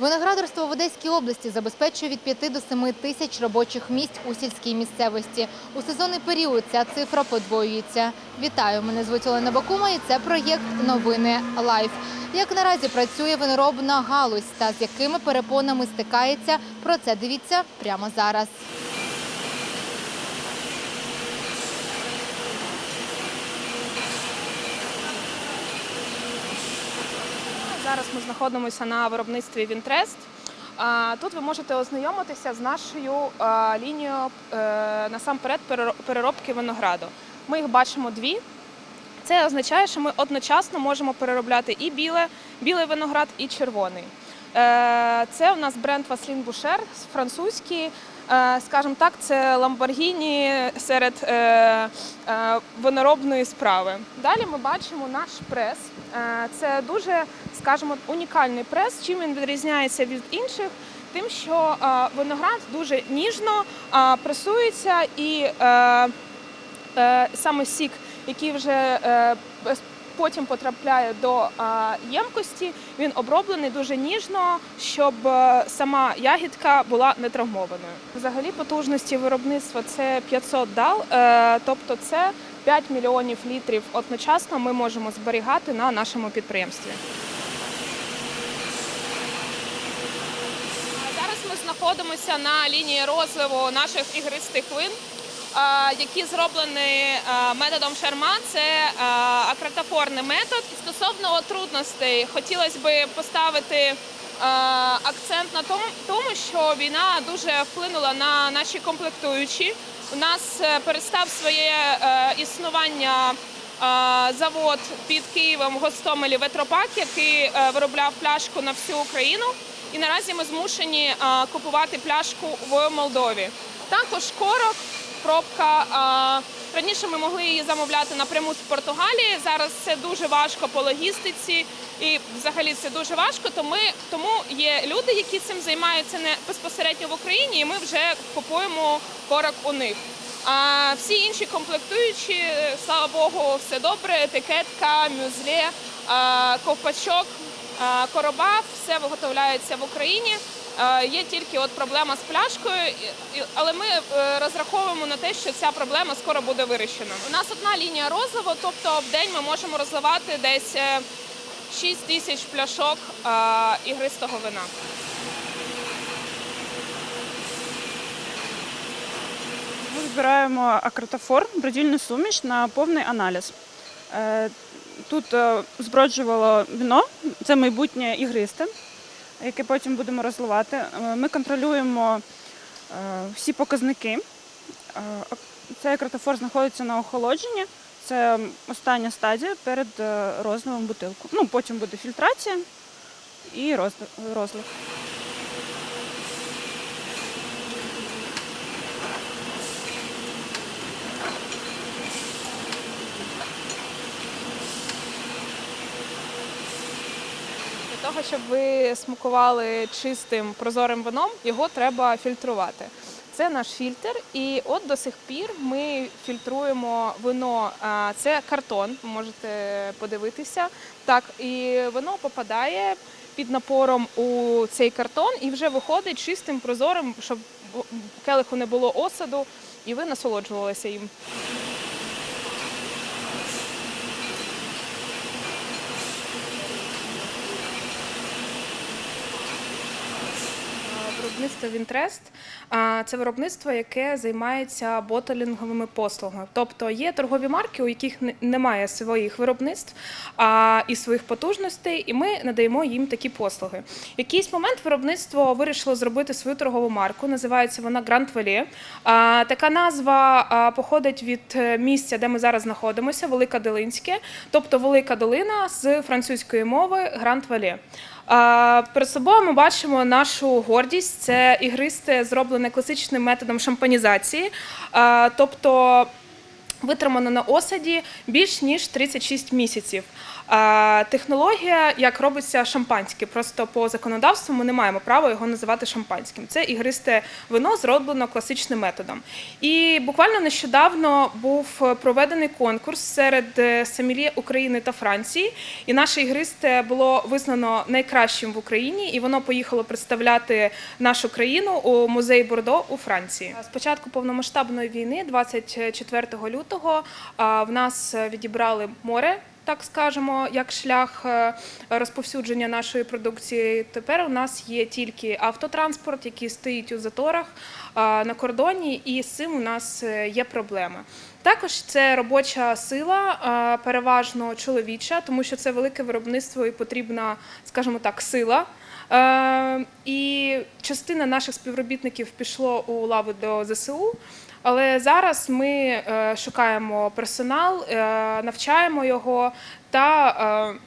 Виноградарство в Одеській області забезпечує від 5 до 7 тисяч робочих місць у сільській місцевості. У сезонний період ця цифра подвоюється. Вітаю, мене звуть Олена Бакума і це проєкт Новини Лайф. Як наразі працює виноробна галузь та з якими перепонами стикається, про це дивіться прямо зараз. Зараз ми знаходимося на виробництві Вінтрест. Тут ви можете ознайомитися з нашою лінією е, насамперед переробки винограду. Ми їх бачимо дві. Це означає, що ми одночасно можемо переробляти і біле, білий виноград, і червоний. Е, Це у нас бренд Васлін Бушер, французький. Е, Скажімо так, це Ламборгіні серед е, виноробної справи. Далі ми бачимо наш прес. Це дуже, скажімо, унікальний прес. Чим він відрізняється від інших? Тим, що виноград дуже ніжно пресується і саме сік, який вже потім потрапляє до ємкості, він оброблений дуже ніжно, щоб е, сама ягідка була не травмованою. Взагалі потужності виробництва це 500 дал, е, тобто це 5 мільйонів літрів одночасно ми можемо зберігати на нашому підприємстві. Зараз ми знаходимося на лінії розливу наших ігристих вин, які зроблені методом шарма. Це а, акротофорний метод. Стосовно трудностей, хотілося б поставити акцент на тому, що війна дуже вплинула на наші комплектуючі. У нас е, перестав своє е, існування завод під Києвом Гостомелі Ветропак, який е, виробляв пляшку на всю Україну. І наразі ми змушені купувати пляшку в Молдові. Також корок, пробка. Раніше ми могли її замовляти напряму з Португалії. Зараз це дуже важко по логістиці, і взагалі це дуже важко. Тому, тому є люди, які цим займаються не безпосередньо в Україні, і ми вже купуємо корок у них. А всі інші комплектуючі, е, слава Богу, все добре. Етикетка, мюзле, ковпачок, короба, все виготовляється в Україні. Е, Є тільки от проблема з пляшкою, але ми е, розраховуємо на те, що ця проблема скоро буде вирішена. У нас одна лінія розливу, тобто в день ми можемо розливати десь е, 6 тисяч пляшок е, ігристого вина. Ми збираємо акротофор, бродільну суміш на повний аналіз. Е, Тут е, зброджувало віно, це майбутнє ігристе, яке потім будемо розливати. Е, Ми контролюємо е, всі показники. Е, Цей кротофор знаходиться на охолодженні. Це остання стадія перед розливом бутилку. Ну, потім буде фільтрація і розли- розлив. Того, щоб ви смакували чистим прозорим вином, його треба фільтрувати. Це наш фільтр, і от до сих пір ми фільтруємо вино. Це картон, можете подивитися. Так, і вино попадає під напором у цей картон і вже виходить чистим, прозорим, щоб келиху не було осаду, і ви насолоджувалися їм. Виробництво Вінтрест це виробництво, яке займається ботелінговими послугами. Тобто є торгові марки, у яких немає своїх виробництв і своїх потужностей, і ми надаємо їм такі послуги. Якийсь момент виробництво вирішило зробити свою торгову марку. Називається вона Гранд Валі. Така назва походить від е, місця, де ми зараз знаходимося, Велика Долинське, тобто Велика Долина з французької мови Гранд Валі. Перед собою ми бачимо нашу гордість. Це ігристе, зроблене класичним методом шампанізації. Тобто витримано на осаді більш ніж 36 місяців. Технологія, як робиться шампанське. Просто по законодавству ми не маємо права його називати шампанським. Це ігристе вино зроблено класичним методом. І буквально нещодавно був проведений конкурс серед е, сомельє України та Франції. І наше ігристе було визнано найкращим в Україні, і воно поїхало представляти нашу країну у музей Бордо у Франції. З початку повномасштабної війни, 24 лютого, в нас відібрали море. Так скажемо, як шлях е, розповсюдження нашої продукції. Тепер у нас є тільки автотранспорт, який стоїть у заторах на кордоні, і з цим у нас е, є проблеми. Також це робоча сила, е, переважно чоловіча, тому що це велике виробництво і потрібна, скажімо так, сила. І частина наших співробітників пішло у лави до ЗСУ. Але зараз ми е, шукаємо персонал, е, навчаємо його та е,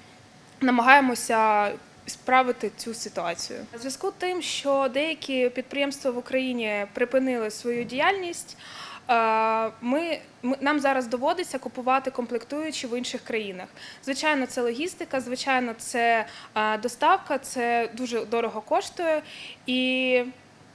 намагаємося справити цю ситуацію. У зв'язку з тим, що деякі підприємства в Україні припинили свою діяльність. Е, Ми, нам зараз доводиться купувати комплектуючі в інших країнах. Звичайно, це логістика, звичайно, це е, доставка, це дуже дорого коштує і.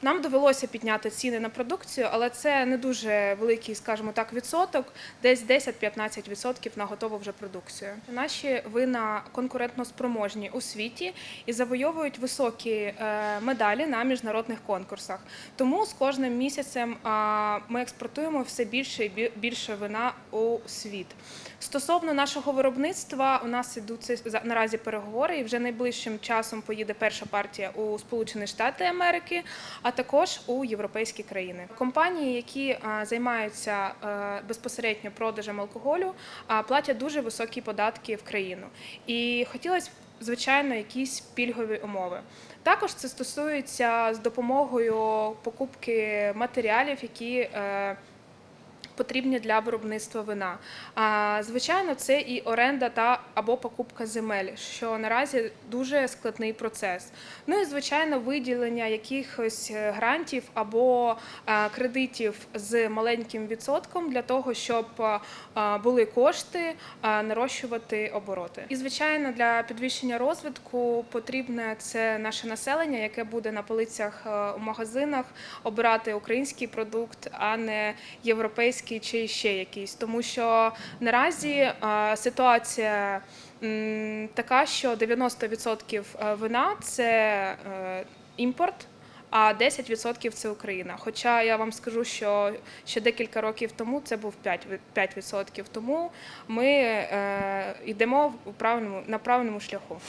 Нам довелося підняти ціни на продукцію, але це не дуже великий, скажімо так, відсоток, десь 10-15% на готову вже продукцію. Наші вина конкурентно спроможні у світі і завойовують високі е, медалі на міжнародних конкурсах. Тому з кожним місяцем ми експортуємо все більше і більше вина у світ. Стосовно нашого виробництва, у нас ідуть наразі переговори, і вже найближчим часом поїде перша партія у Сполучені Штати Америки, а також у європейські країни. Компанії, які займаються е, безпосередньо продажем алкоголю, платять дуже високі податки в країну. І хотілося б, звичайно, якісь пільгові умови. Також це стосується з допомогою покупки матеріалів, які е, потрібні для виробництва вина. А, звичайно, це і оренда та або покупка земель, що наразі дуже складний процес. Ну і звичайно, виділення якихось е, грантів або е, кредитів з маленьким відсотком для того, щоб е, були кошти нарощувати обороти. І звичайно, для підвищення розвитку потрібне це наше населення, яке буде на полицях у магазинах обирати український продукт, а не європейський чи ще якийсь. Тому що наразі е, ситуація така, що 90% вина це е, імпорт. А 10% це Україна. Хоча я вам скажу, що ще декілька років тому це був 5%. 5%. Тому ми е, йдемо на правильному шляху.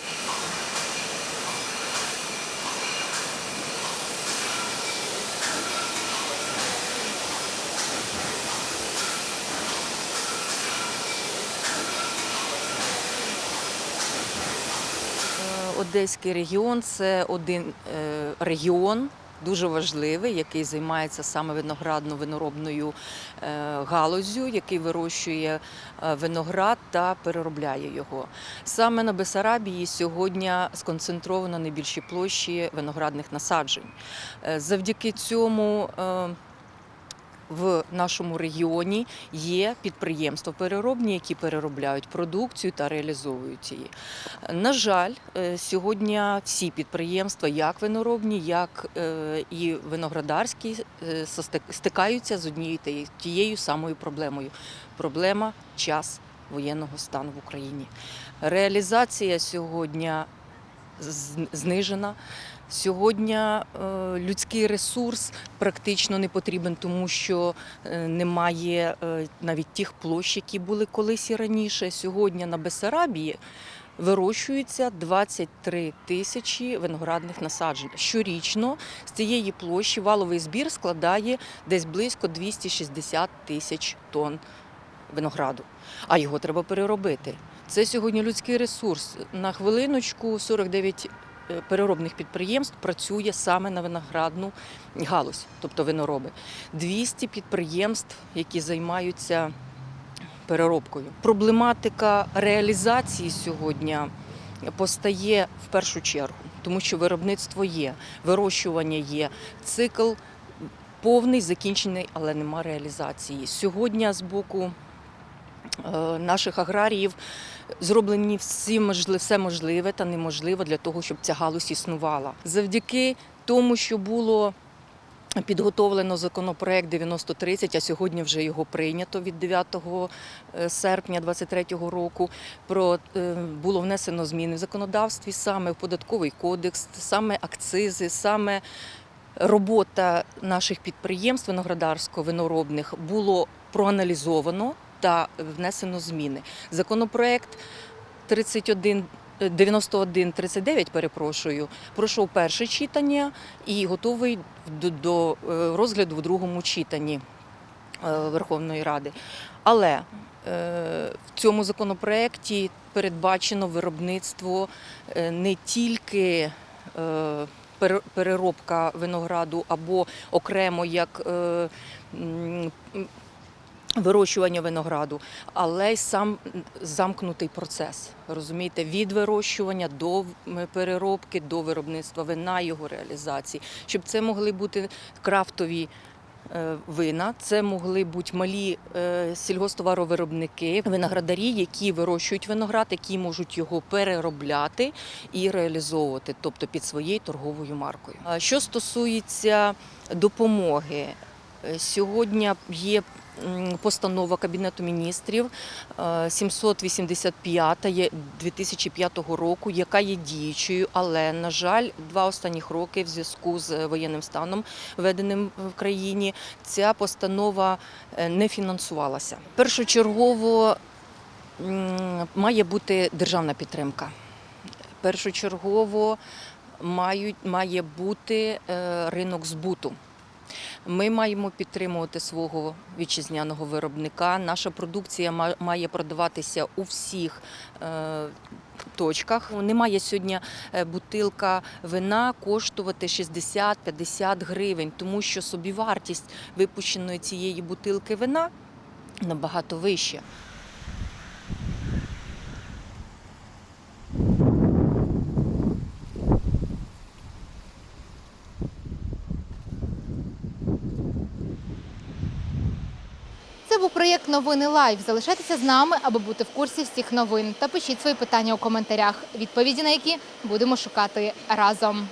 Е, Одеський регіон це один е, регіон. Дуже важливий, який займається саме виноградно-виноробною е, галузю, який вирощує е, виноград та переробляє його. Саме на Бесарабії сьогодні сконцентровано найбільші площі виноградних насаджень. Завдяки цьому в нашому регіоні є підприємства переробні, які переробляють продукцію та реалізовують її. На жаль, е, сьогодні всі підприємства, як виноробні, як е, і виноградарські, е, стикаються з однією тією самою проблемою. Проблема час воєнного стану в Україні. Реалізація сьогодні знижена. Сьогодні е, людський ресурс практично не потрібен, тому що е, немає е, навіть тих площ, які були колись і раніше. Сьогодні на Бесарабії вирощується 23 тисячі виноградних насаджень. Щорічно з цієї площі валовий збір складає десь близько 260 тисяч тонн винограду, а його треба переробити. Це сьогодні людський ресурс. На хвилиночку 49 е, переробних підприємств працює саме на виноградну галузь, тобто винороби. 200 підприємств, які займаються переробкою. Проблематика реалізації сьогодні постає в першу чергу, тому що виробництво є, вирощування є, цикл повний, закінчений, але нема реалізації. Сьогодні з боку е, наших аграріїв зроблені всі можливе, все можливе та неможливе для того, щоб ця галузь існувала. Завдяки тому, що було підготовлено законопроект 9030, а сьогодні вже його прийнято від 9 е, серпня 2023 року. Про е, було внесено зміни в законодавстві, саме в податковий кодекс, саме акцизи, саме робота наших підприємств виноградарсько-виноробних було проаналізовано та внесено зміни. Законопроект 31 91-39, перепрошую, пройшов перше читання і готовий до, е, розгляду в другому читанні е, Верховної Ради. Але е, в цьому законопроекті передбачено виробництво е, не тільки е, переробка винограду або окремо як е, вирощування винограду, але й сам замкнутий процес. Розумієте, від вирощування до переробки, до виробництва вина, його реалізації, щоб це могли бути крафтові. е, Вина це могли бути малі е, сільгосптоваровиробники, виноградарі, які вирощують виноград, які можуть його переробляти і реалізовувати, тобто під своєю торговою маркою. Що стосується допомоги, е, сьогодні є постанова Кабінету міністрів е, 785 є 2005 року, яка є діючою, але на жаль, два останніх роки в зв'язку з воєнним станом, введеним в країні, ця постанова е, не фінансувалася. Першочергово має бути державна підтримка. Першочергово мають, має бути е, ринок збуту. Ми маємо підтримувати свого вітчизняного виробника. Наша продукція має продаватися у всіх е, точках. Немає сьогодні е, бутилка вина коштувати 60-50 гривень, тому що собівартість випущеної цієї бутилки вина набагато вища. Це був проєкт Новини Лайв. Залишайтеся з нами, аби бути в курсі всіх новин. Та пишіть свої питання у коментарях, відповіді на які будемо шукати разом.